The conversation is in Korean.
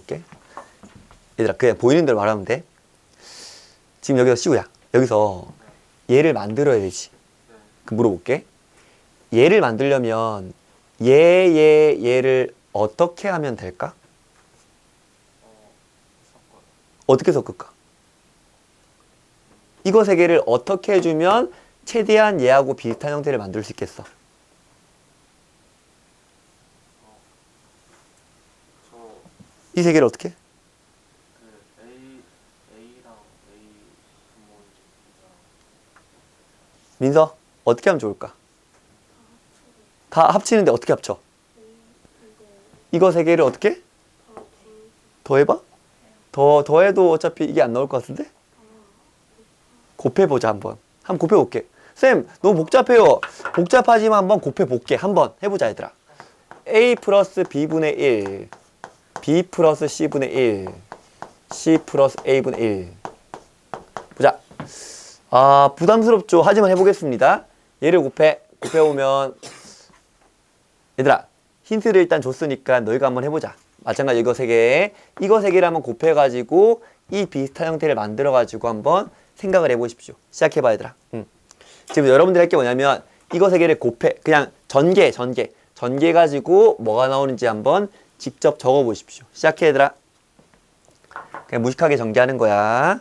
물어볼게. 얘들아, 그냥 보이는 대로 말하면 돼. 지금 여기서 시우야. 여기서 얘를 만들어야 되지. 그 물어볼게. 얘를 만들려면 얘, 얘, 얘를 어떻게 하면 될까? 어떻게 섞을까? 이거 세 개를 어떻게 해주면 최대한 얘하고 비슷한 형태를 만들 수 있겠어? 이 세 개를 어떻게? 그 A A랑 A 분모이랑 민서 어떻게 하면 좋을까? 다 합치는데 어떻게 합쳐? 이거 세 개를 어떻게? 더해봐? 더 더해도 어차피 이게 안 나올 것 같은데? 곱해보자 한번. 한번 곱해볼게. 쌤 너무 복잡해요. 복잡하지만 한번 곱해볼게. 한번 해보자 얘들아. A 플러스 B분의 1 B 플러스 C분의 1 C 플러스 A분의 1 보자. 아 부담스럽죠. 하지만 해보겠습니다. 얘를 곱해 곱해오면 얘들아 힌트를 일단 줬으니까 너희가 한번 해보자. 마찬가지 이거 세 개, 이거 세 개를 한번 곱해가지고 이 비슷한 형태를 만들어가지고 한번 생각을 해보십시오. 시작해봐 얘들아. 응. 지금 여러분들이 할 게 뭐냐면 이거 세 개를 곱해 그냥 전개 전개 전개 가지고 뭐가 나오는지 한번 직접 적어 보십시오. 시작해 얘들아. 그냥 무식하게 전개하는 거야.